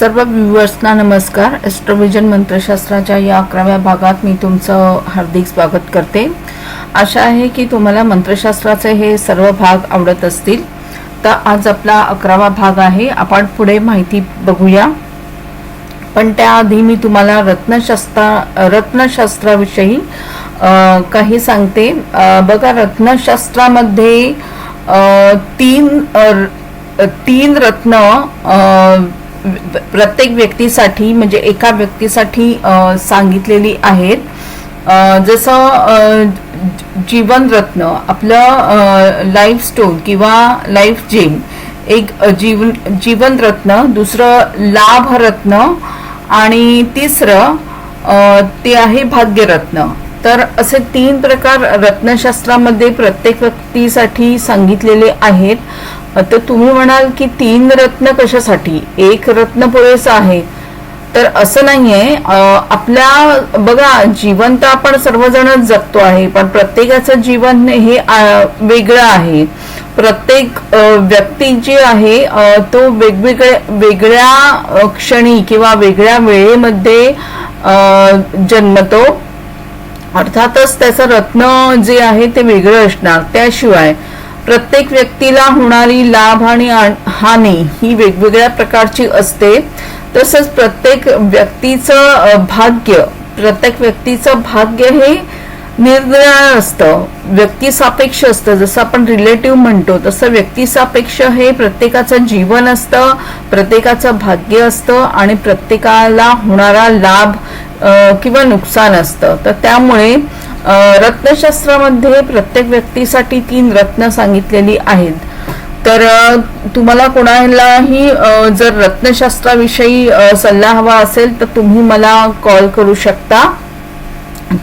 सर्व व्ह्युअर्सना नमस्कार. ॲस्ट्रोविजन मंत्रशास्त्राच्या या अकराव्या भागात मी तुमचं हार्दिक स्वागत करते. आशा आहे की तुम्हाला मंत्रशास्त्राचे हे सर्व भाग आवडत असतील. तर आज आपला अकरावा भाग आहे. आपण पुढे माहिती बघूया. पण त्याआधी मी तुम्हाला रत्नशास्त्र रत्नशास्त्राविषयी काही सांगते. बघा रत्नशास्त्रामध्ये तीन तीन रत्न प्रत्येक व्यक्तीसाठी म्हणजे एका व्यक्तीसाठी सांगितलेली आहेत. जसं जीवनरत्न आपलं लाईफ स्टोन किंवा लाईफ जेम एक जीवन जीवनरत्न दुसरं लाभरत्न आणि तिसरं ते आहे भाग्यरत्न तर असे तीन प्रकार रत्नशास्त्रामध्ये प्रत्येक व्यक्तीसाठी सांगितलेले आहेत. आता तुम्ही म्हणाल की तीन रत्न कशासाठी? एक रत्न पुरेसा आहे. तर असं नाहीये. आपल्या बघा जीवन तर आपण सर्वजण जगतो आहे पण प्रत्येकाचं जीवन हे वेगळं आहे. प्रत्येक व्यक्ती जी आहे तो वेगवेगळ्या वेगळ्या क्षणी किंवा वेगळ्या वेळेमध्ये जन्मतो. अर्थातच त्याचं रत्न जे आहे ते वेगळं असणार. त्याशिवाय प्रत्येक व्यक्तीला होणारी लाभ आणि हानी ही वेगवेगळ्या प्रकारची असते. तसंच प्रत्येक व्यक्तीचं भाग्य प्रत्येक व्यक्तीचं भाग्य हे निरनिराळ असतं. व्यक्तिसापेक्ष असतं. जसं आपण रिलेटिव्ह म्हणतो तसं व्यक्तिसापेक्ष हे प्रत्येकाचं जीवन असतं प्रत्येकाचं भाग्य असतं आणि प्रत्येकाला होणारा लाभ किंवा नुकसान असतं. तर त्यामुळे रत्नशास्त्रामध्ये प्रत्येक व्यक्तीसाठी तीन रत्न सांगितलेली आहेत. तर तुम्हाला कोणालाही जर रत्नशास्त्राविषयी सल्ला हवा असेल तर तुम्ही मला कॉल करू शकता.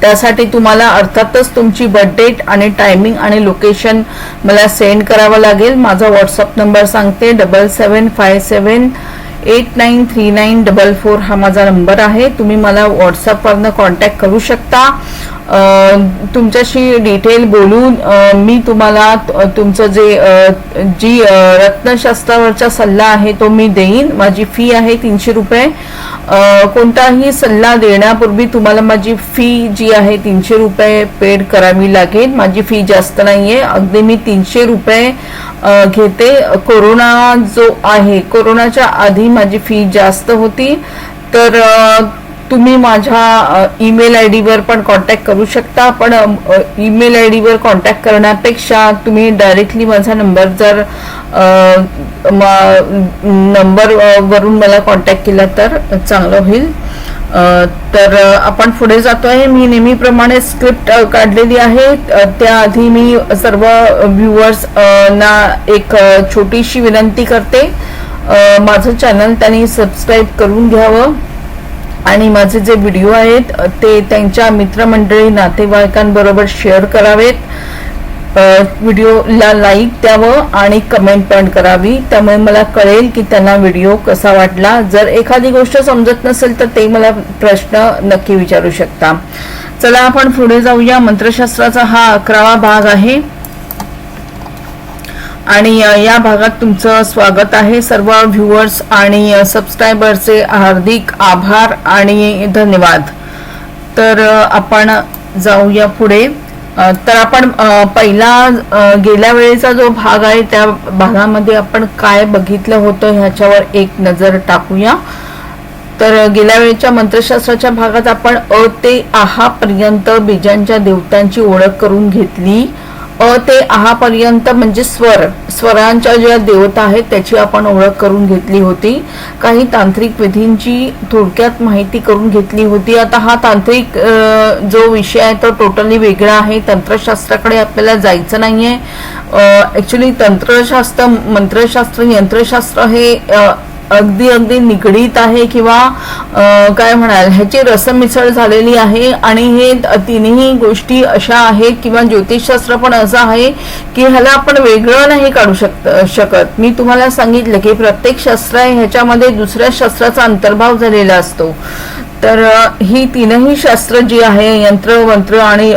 त्यासाठी तुम्हाला अर्थातच तुमची बर्थ डेट आणि टायमिंग आणि लोकेशन मला सेंड करावं लागेल. माझा व्हॉट्सअप नंबर सांगते double seven five seven eight nine three nine double four हा माझा नंबर आहे. तुम्ही मला व्हॉट्सअपवरनं कॉन्टॅक्ट करू शकता. तुमच्याशी डिटेल बोलून मी तुम्हाला तुमचं जे जी रत्नशास्त्रावरचा सल्ला आहे तो मी देईन. माझी फी आहे तीनशे रुपये. कोणताही सल्ला देण्यापूर्वी तुम्हाला माझी फी जी आहे तीनशे रुपये पेड करावी लागेल. माझी फी जास्त नाही आहे अगदी मी तीनशे रुपये घेते. कोरोना जो आहे कोरोनाच्या आधी माझी फी जास्त होती. तर तुम्ही माझ्या ईमेल आय डीवर पण कॉन्टॅक्ट करू शकता. पण ईमेल आय डीवर कॉन्टॅक्ट करण्यापेक्षा तुम्ही डायरेक्टली माझा नंबर जर नंबर वरून मला कॉन्टॅक्ट केला तर चांगलं होईल. तर आपण पुढे जातो आहे मी नेहमीप्रमाणे स्क्रिप्ट काढलेली आहे. त्याआधी मी सर्व व्ह्युअर्स ना एक छोटीशी विनंती करते. माझं चॅनल त्यांनी सबस्क्राईब करून घ्यावं. आणि माझे जे व्हिडिओ आहेत ते त्यांच्या मित्रमंडळी नातेवाईकांबरोबर शेअर करावेत. व्हिडिओला लाईक द्यावं आणि कमेंट पण करावी. त्यामुळे मला कळेल की त्यांना व्हिडिओ कसा वाटला. जर एखादी गोष्ट समजत नसेल तर ते मला प्रश्न नक्की विचारू शकता. चला आपण पुढे जाऊया. मंत्रशास्त्राचा हा अकरावा भाग आहे. आणि या भागात तुमचं स्वागत आहे. सर्व व्ह्युअर्स आणि सबस्क्रायबरचे हार्दिक आभार आणि धन्यवाद. तर आपण जाऊया पुढे. तर आपण पहिला गेल्या वेळेचा जो भाग आहे त्या भागामध्ये आपण काय बघितलं होतं ह्याच्यावर एक नजर टाकूया. तर गेल्या वेळेच्या मंत्रशास्त्राच्या भागात आपण अ ते आहा पर्यंत बीजांच्या देवतांची ओळख करून घेतली. अ ते आहापर्यंत म्हणजे स्वर स्वरांच्या ज्या देवता आहेत त्याची आपण ओळख करून घेतली होती. काही तांत्रिक विधींची थोडक्यात माहिती करून घेतली होती. आता हा तांत्रिक जो विषय आहे तो टोटली वेगळा आहे. तंत्रशास्त्राकडे आपल्याला जायचं नाहीये. ॲक्च्युली तंत्रशास्त्र मंत्रशास्त्र यंत्रशास्त्र हे अगदी अगदी निगडीत आहे किंवा काय म्हणाल ह्याची रसमिसळ झालेली आहे. आणि हे तिन्ही गोष्टी अशा आहेत किंवा ज्योतिषशास्त्र पण असं आहे की ह्याला आपण वेगळं नाही काढू शकत शकत. मी तुम्हाला सांगितलं की प्रत्येक शास्त्र आहे ह्याच्यामध्ये दुसऱ्या शास्त्राचा अंतर्भाव झालेला असतो. तर ही तीनही शास्त्र जी आहे यंत्र मंत्र आणि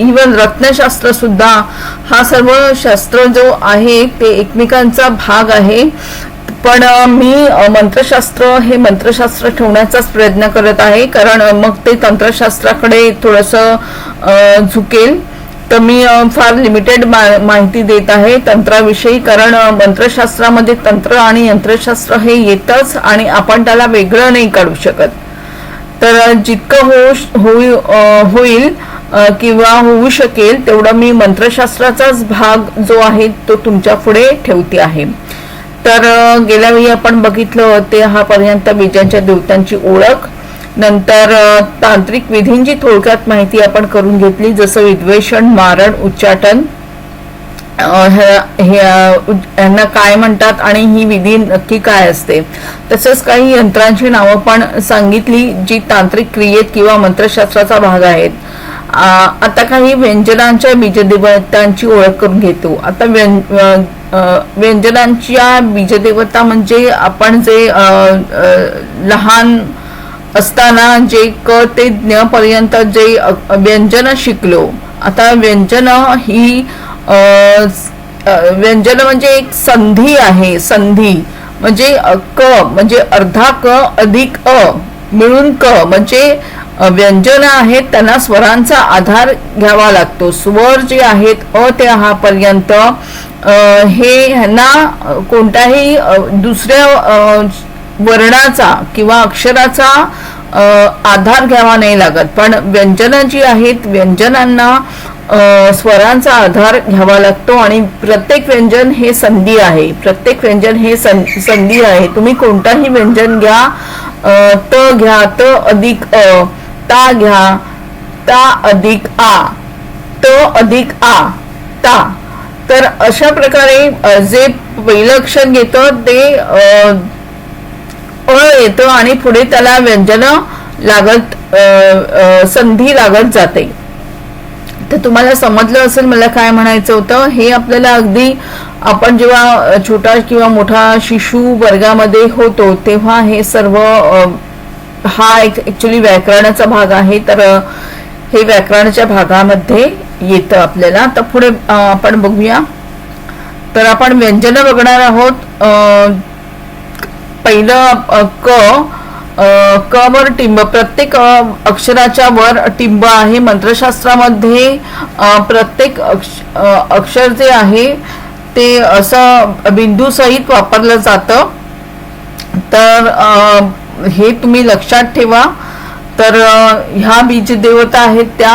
इवन रत्नशास्त्र सुद्धा हा सर्व शास्त्र जो आहे ते एकमेकांचा भाग आहे. पण मी मंत्रशास्त्र हे मंत्रशास्त्र ठेवण्याचाच प्रयत्न करत आहे. कारण मग ते तंत्रशास्त्राकडे थोडंसं झुकेल. तर मी फार लिमिटेड माहिती देत आहे तंत्राविषयी. कारण मंत्रशास्त्रामध्ये तंत्र आणि यंत्रशास्त्र हे येतच आणि आपण त्याला वेगळं नाही काढू शकत. तर जितकं होऊ होई- होईल किंवा होऊ शकेल तेवढं मी मंत्रशास्त्राचाच भाग जो आहे तो तुमच्यापुढे ठेवते आहे. तर गेल्या वेळी आपण बघितलं होते हा पर्यंत बीजांच्या देवतांची ओळख. नंतर तांत्रिक विधींची थोडक्यात माहिती आपण करून घेतली जसं विद्वेषण मारण उच्चाटन. यांना काय म्हणतात आणि ही विधी नक्की काय असते. तसंच काही यंत्रांची नावं पण सांगितली जी तांत्रिक क्रियेत किंवा मंत्रशास्त्राचा भाग आहेत. आता काही व्यंजनांच्या बीजदेवतांची ओळख करून घेतो. आता व्यं व्यंजनांच्या बीजदेवता म्हणजे आपण जे लहान असताना जे क ते ज्ञपर्यंत जे व्यंजन शिकलो. आता व्यंजन ही व्यंजन म्हणजे एक संधी आहे संधी. म्हणजे क म्हणजे अर्धा क अधिक अ मिळून क म्हणजे व्यंजन आहेत त्यांना स्वरांचा आधार घ्यावा लागतो. स्वर जे आहेत अ ते हा पर्यंत हे ह्यांना कोणताही कोणत्याही दुसऱ्या वर्णाचा किंवा अक्षराचा आधार घ्यावा नाही लागत. पण व्यंजनं जी आहेत व्यंजनांना स्वरांचा आधार घ्यावा लागतो आणि प्रत्येक व्यंजन हे संधी आहे. प्रत्येक व्यंजन हे सं- संधी आहे. तुम्ही कोणताही व्यंजन घ्या त घ्या त अधिक अ ता घ्या ता अधिक आ त अधिक आ ता. तर अशा प्रकारे जे पहिलं अक्षर घेतं ते अ, येतं आणि पुढे त्याला व्यंजन लागत संधी लागत जाते. तर तुम्हाला समजलं असेल मला काय म्हणायचं होतं? हे आपल्याला अगदी आपण जेव्हा छोटा किंवा मोठा शिशु वर्गामध्ये होतो तेव्हा हे सर्व हा एक ॲक्च्युली व्याकरणाचा भाग आहे तर हे व्याकरणाच्या भागामध्ये येतं आपल्याला. तर पुढे आपण बघूया. तर आपण व्यंजन बघणार आहोत. पहिलं क क वर टिंब. प्रत्येक अक्षराच्या वर टिंब आहे. मंत्रशास्त्रामध्ये प्रत्येक अक्ष- अक्षर जे आहे ते असं बिंदू सहित वापरलं जातं. तर हे तुम्ही लक्षात ठेवा. तर ह्या बीज देवता आहेत त्या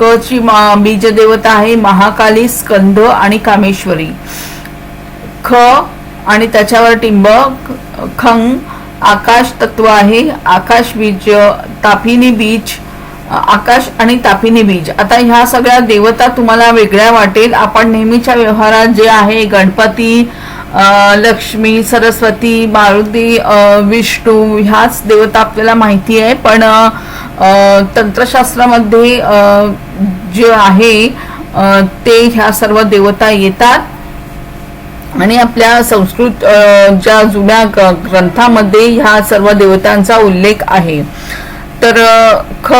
क ची बीज देवता आहे महाकाली स्कंध आणि कामेश्वरी. ख आणि त्याच्यावर टिंब खंग आकाश तत्व आहे आकाश बीज तापिनी बीज आकाश आणि तापिनी बीज. आता ह्या सगळ्या देवता तुम्हाला वेगळ्या वाटेल. आपण नेहमीच्या व्यवहारात जे आहे गणपती लक्ष्मी सरस्वती मारुती विष्णू ह्याच देवता आपल्याला माहिती आहे. पण तंत्रशास्त्रामध्ये जे आहे ते ह्या सर्व देवता येतात. आणि आपल्या संस्कृत ज्या जुन्या ग्रंथामध्ये ह्या सर्व देवतांचा उल्लेख आहे. तर ख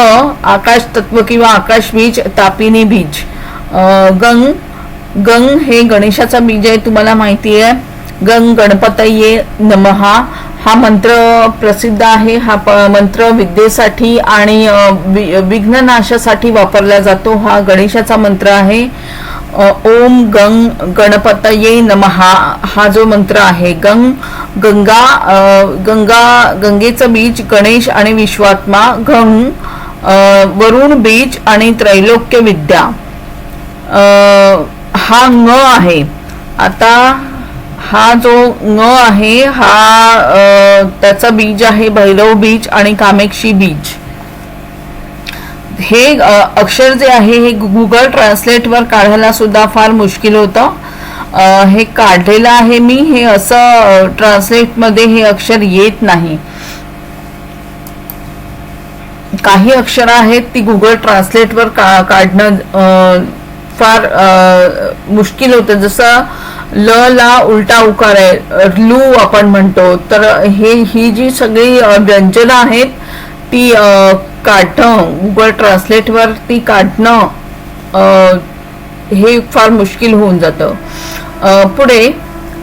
आकाश तत्व किंवा आकाश बीज तापिनी बीज गंग गंग हे गणेशाचा बीज आहे तुम्हाला माहिती आहे. गंग गणपतये नमहा हा मंत्र प्रसिद्ध आहे. हा प- मंत्र विद्येसाठी आणि वि- विघ्ननाशासाठी वापरला जातो. हा गणेशाचा मंत्र आहे. ओम गंग गणपतये नमहा हा जो मंत्र आहे गंग गंगा गंगा गंगेचं बीज गणेश आणि विश्वात्मा गंग वरुण बीज आणि त्रैलोक्य विद्या हा ङ आहे. आता हा जो ङ आहे हा त्याचा त्याचं बीज आहे भैरव बीज आणि कामेक्षी बीज. हे अक्षर जे आहे हे गुगल ट्रान्सलेटवर काढायला सुद्धा फार मुश्किल होतं. हे काढलेलं आहे मी हे असं ट्रान्सलेटमध्ये हे अक्षर येत नाही. काही अक्षरं आहेत ती गुगल ट्रान्सलेटवर का काढणं फार मुश्किल होतं. जसं ल ला उलटा उकार आहे लू आपण म्हणतो तर हे ही जी सगळी व्यंजनं आहेत ती काढणं गुगल ट्रान्सलेटवर ती काढणं हे फार मुश्किल होऊन जातं. पुढे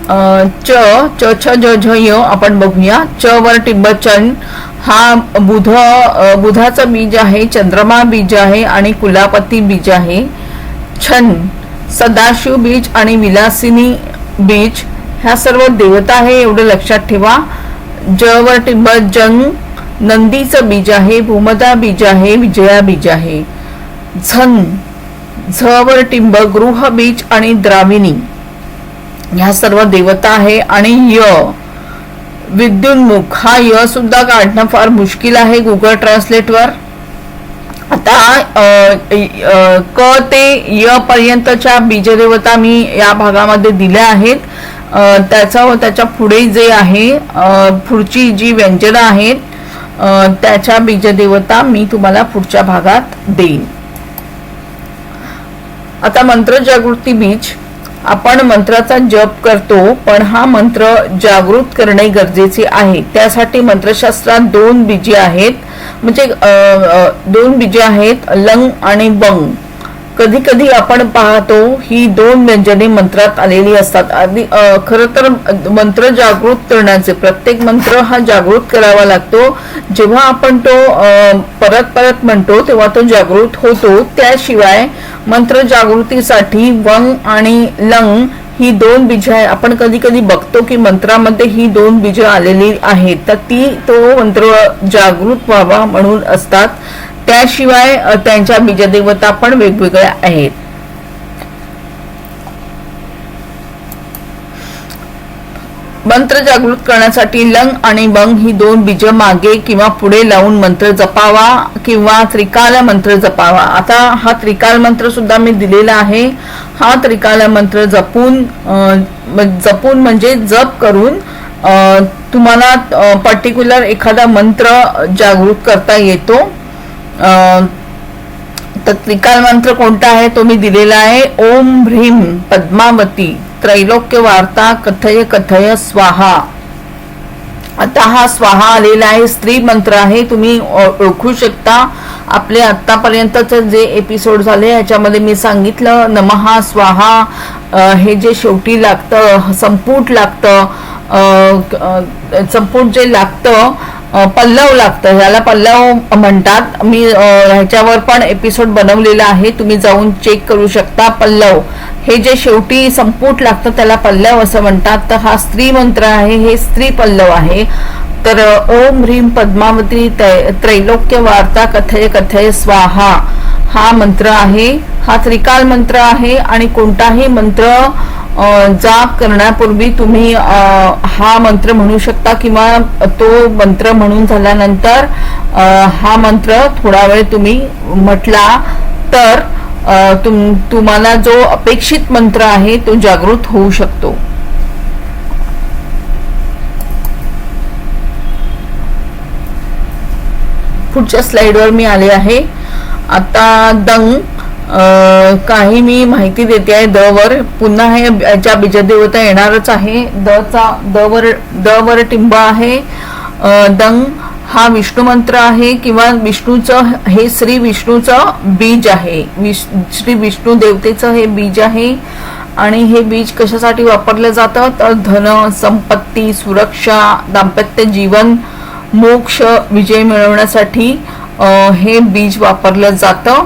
च च छ ज झ य आपण बघूया. च वर टिंबचन हा बुध बुधाचं बीज आहे चंद्रमा बीज आहे आणि कुलापती बीज आहे. छन सदाशिव बीच आणि विलासिनी बीच ह्या सर्व देवता आहे एवढं लक्षात ठेवा. ज वर टिंब जंग नंदीचं बीज आहे भूमदा बीज आहे विजया बीज आहे. झन झ वर टिंब गृह बीज आणि द्राविणी. ह्या सर्व देवता आहे आणि य विद्युन्मुख. हा य सुद्धा काढणं फार मुश्किल आहे गुगल ट्रान्सलेटवर आता क ते य पर्यंतच्या बीजदेवता मी या भागामध्ये दिल्या आहेत. त्याचा त्याच्या पुढे जे आहे पुढची जी व्यंजनं आहेत त्याच्या बीजदेवता मी तुम्हाला पुढच्या भागात देईन. आता मंत्र जागृती बीज. आपण मंत्राचा जप करतो पण हा मंत्र जागृत करणे गरजेचे आहे. त्यासाठी मंत्रशास्त्रात दोन बीजे आहेत. म्हणजे दोन बीजे आहेत लंग आणि बंग. कधी कधी आपण पाहतो ही दोन व्यंजने मंत्रात आलेली असतात. आधी खरं तर मंत्र जागृत करण्याचे प्रत्येक मंत्र हा जागृत करावा लागतो. जेव्हा आपण तो परत परत म्हणतो तेव्हा तो जागृत होतो. त्याशिवाय मंत्र जागृतीसाठी वंग आणि लंग ही दोन बीज आहे आपण कधी कधी बघतो की मंत्रामध्ये ही दोन बीज आलेली आहेत. तर ती तो मंत्र जागृत व्हावा म्हणून असतात. त्याशिवाय त्यांच्या बीजदेवता पण वेगवेगळ्या आहेत. मंत्र जागृत करण्यासाठी लंग आणि बंग ही दोन बीज मागे किंवा पुढे लावून मंत्र जपावा किंवा त्रिकाल मंत्र जपावा. आता हा त्रिकाल मंत्र सुद्धा मी दिलेला आहे. हा त्रिकाल मंत्र जपून जपून म्हणजे जप करून तुम्हाला पर्टिक्युलर एखादा मंत्र जागृत करता येतो. तर त्रिकाल मंत्र कोणता आहे? तो मी दिलेला आहे. ओम भ्रीम पद्मावती. त्रैलोक्य वार्ता कथय कथय स्वाहा. आता हा स्वाहा आलेला आहे. स्त्री मंत्र आहे. तुम्ही ओळखू शकता. आपले आतापर्यंतचे जे एपिसोड झाले याच्यामध्ये मी सांगितलं नमहा स्वाहा. हे जे शेवटी लागतं संपूट लागतं संपूट जे लागतं पल्लव लागतं. ह्याला पल्लव म्हणतात. मी ह्याच्यावर पण एपिसोड बनवलेला आहे. तुम्ही जाऊन चेक करू शकता. पल्लव. हे जे शेवटी संपूट लागतं त्याला पल्लव असं म्हणतात. तर हा स्त्री मंत्र आहे हे स्त्री पल्लव आहे. तर ओम ह्रीम पद्मावती त्रै- त्रैलोक्य वार्ता कथय कथय स्वाहा. हा मंत्र आहे हा त्रिकाल मंत्र आहे आणि कोणताही मंत्र जाप करण्यापूर्वी तुम्ही हा मंत्र म्हणू शकता किंवा तो मंत्र म्हणून झाल्यानंतर हा मंत्र थोडा वेळ तुम्ही म्हटला तर तुम तुम्हाला जो अपेक्षित मंत्र आहे तो जागृत होऊ शकतो. पुढच्या स्लाइडवर मी आले आहे. आता दंग काही मी माहिती देते आहे द वर पुन्हा हे याच्या बीजदेवता येणारच आहे द चा द वर द वर टिंब आहे. दंग हा विष्णू मंत्र आहे किंवा विष्णूचं हे श्री विष्णूचं बीज आहे. विश श्री विष्णू देवतेचं हे बीज आहे. आणि हे बीज कशासाठी वापरलं जातं? तर धन संपत्ती सुरक्षा दाम्पत्य जीवन मोक्ष विजय मिळवण्यासाठी हे बीज वापरलं जातं.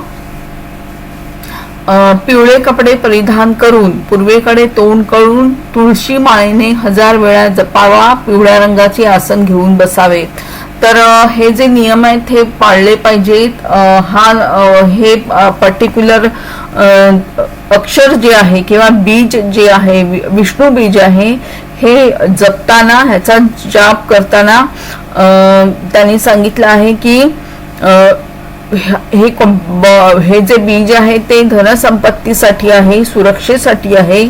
पिवळे कपडे परिधान करून पूर्वेकडे तोंड करून तुळशी माळेने हजार वेळा जपावा पिवळ्या रंगाचे आसन घेऊन बसावे. तर हे जे नियम आहेत हे पाळले पाहिजेत. हा हे पर्टिक्युलर अक्षर जे आहे किंवा बीज जे आहे वि- विष्णू बीज आहे हे जपताना ह्याचा जाप करताना त्यांनी सांगितलं आहे की हे कोण- हे जे बीज आहे ते धनसंपत्तीसाठी आहे सुरक्षेसाठी आहे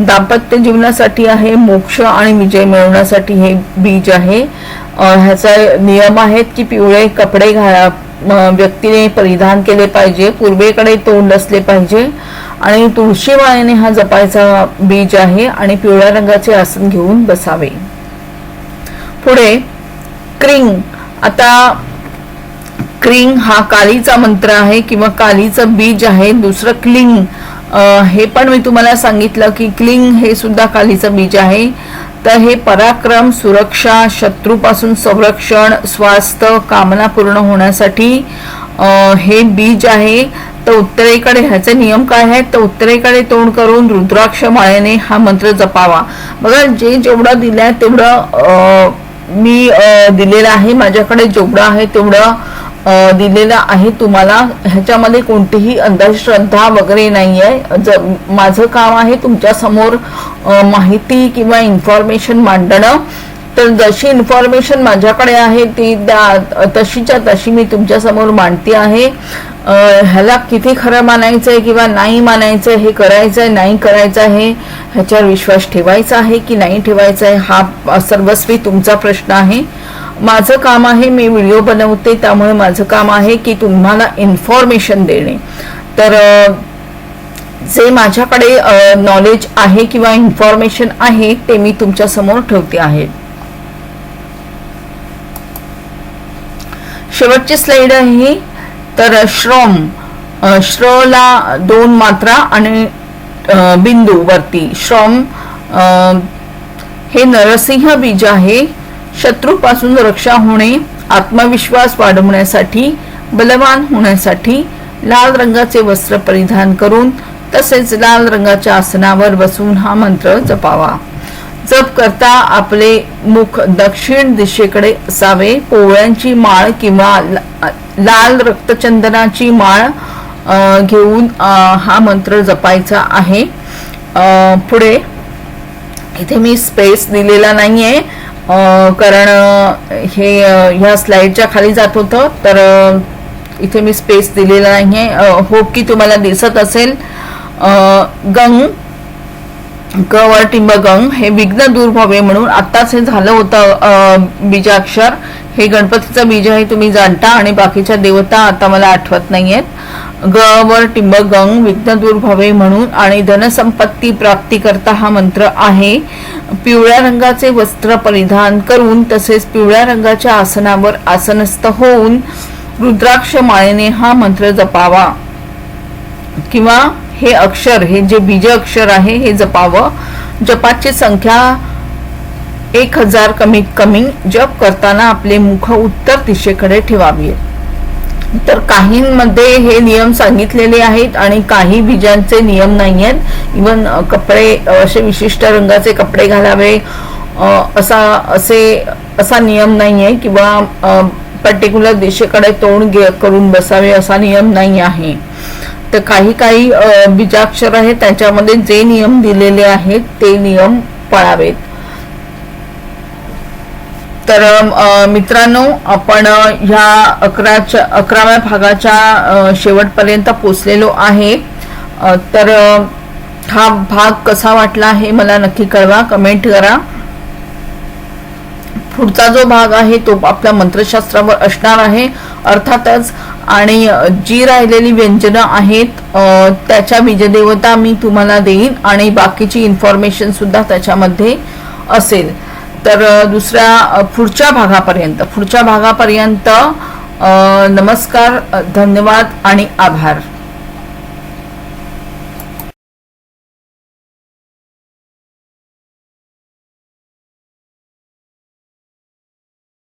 दाम्पत्य जीवनासाठी आहे मोक्ष आणि विजय मिळवण्यासाठी हे बीज आहे. ह्याचा नियम आहेत की पिवळे कपडे घा व्यक्तीने परिधान केले पाहिजे पूर्वेकडे तोंड असले पाहिजे. आणि तुळशी हा जपायचा बीज आहे आणि पिवळ्या रंगाचे आसन घेऊन बसावे. पुढे क्रिंग. आता क्रिंग हा कालीचा मंत्र आहे किंवा कालीचं बीज आहे दुसरं क्लिंग. हे पण मी तुम्हाला सांगितलं की क्लिंग हे सुद्धा कालीचं बीज आहे. तर हे पराक्रम सुरक्षा शत्रूपासून संरक्षण स्वास्थ्य कामना पूर्ण होण्यासाठी हे बीज आहे. तर उत्तरेकडे ह्याचे नियम काय आहेत? तर उत्तरेकडे तोंड करून रुद्राक्ष माळेने हा मंत्र जपावा. बघा जे जेवढं दिलंय तेवढं मी दिलेलं आहे. माझ्याकडे जेवढं आहे तेवढं दिलेलं आहे. तुम्हाला ह्याच्यामध्ये कोणतीही अंधश्रद्धा वगैरे नाही आहे ज माझं काम आहे तुमच्यासमोर माहिती किंवा इन्फॉर्मेशन मांडणं. तर जशी इन्फॉर्मेशन माझ्याकडे आहे ती त्या तशीच्या तशी मी तुमच्यासमोर मांडते आहे. ह्याला किती खरं मानायचं आहे किंवा नाही मानायचं हे करायचं आहे नाही करायचं आहे ह्याच्यावर विश्वास ठेवायचा आहे की नाही ठेवायचा आहे हा सर्वस्वी तुमचा प्रश्न आहे. माझं काम आहे मी व्हिडिओ बनवते त्यामुळे माझं काम आहे की तुम्हाला इन्फॉर्मेशन देणे. तर जे माझ्याकडे नॉलेज आहे किंवा इन्फॉर्मेशन आहे ते मी तुमच्यासमोर ठेवते आहे. शेवटची स्लाइड आहे तर श्रम अ, श्रला दोन मात्रा आणि बिंदू वरती. श्रम हे नरसिंह बीज आहे. शत्रूपासून रक्षा होणे आत्मविश्वास वाढवण्यासाठी बलवान होण्यासाठी लाल रंगाचे वस्त्र परिधान करून तसेच लाल रंगाच्या आसनावर बसून हा मंत्र जपावा. जप करता आपले मुख दक्षिण दिशेकडे असावे. पोळ्यांची माळ किंवा लाल रक्तचंदनाची माळ घेऊन हा मंत्र जपायचा आहे. पुढे इथे मी स्पेस दिलेला नाहीये. कारण हे ह्या स्लाइडच्या खाली जात होतं तर इथे मी स्पेस दिलेला नाही आहे होप की तुम्हाला दिसत असेल गंग ग वर टिंब गंग हे विघ्न दूर व्हावे म्हणून आत्ताच हे झालं होतं बीजाक्षर. हे गणपतीचं बीज आहे तुम्ही जाणता आणि बाकीच्या देवता आता मला आठवत नाही आहेत ग वर टिंब गंग विघ्न दूर व्हावे म्हणून आणि धनसंपत्ती प्राप्ती करता हा मंत्र आहे. पिवळ्या रंगाचे वस्त्र परिधान करून तसेच पिवळ्या रंगाच्या आसनावर आसनस्थ होऊन रुद्राक्ष माळेने हा मंत्र जपावा. किंवा हे अक्षर हे जे बीज अक्षर आहे हे जपावं. जपाची संख्या एक हजार कमीत कमी जप करताना आपले मुख उत्तर दिशेकडे ठेवावी तर काहींमध्ये हे नियम सांगितलेले आहेत आणि काही बीजांचे नियम नाही आहेत इवन कपडे असे विशिष्ट रंगाचे कपडे घालावे असा असे असा नियम नाही आहे किंवा पर्टिक्युलर दिशेकडे तोंड गे- करून बसावे असा नियम नाही आहे तर काही काही बीजाक्षर आहेत त्याच्यामध्ये जे नियम दिलेले आहेत ते नियम पाळावेत. तर मित्रांनो आपण ह्या अकराच्या अकराव्या भागाच्या शेवटपर्यंत पोचलेलो आहे. तर हा भाग कसा वाटला हे मला नक्की कळवा. कमेंट करा. पुढचा जो भाग आहे तो आपल्या मंत्रशास्त्रावर असणार आहे. अर्थातच आणि जी राहिलेली व्यंजनं आहेत त्याच्या विजयदेवता मी तुम्हाला देईन आणि बाकीची इन्फॉर्मेशन सुद्धा त्याच्यामध्ये असेल. तर दुसऱ्या पुढच्या भागापर्यंत पुढच्या भागापर्यंत नमस्कार धन्यवाद आणि आभार.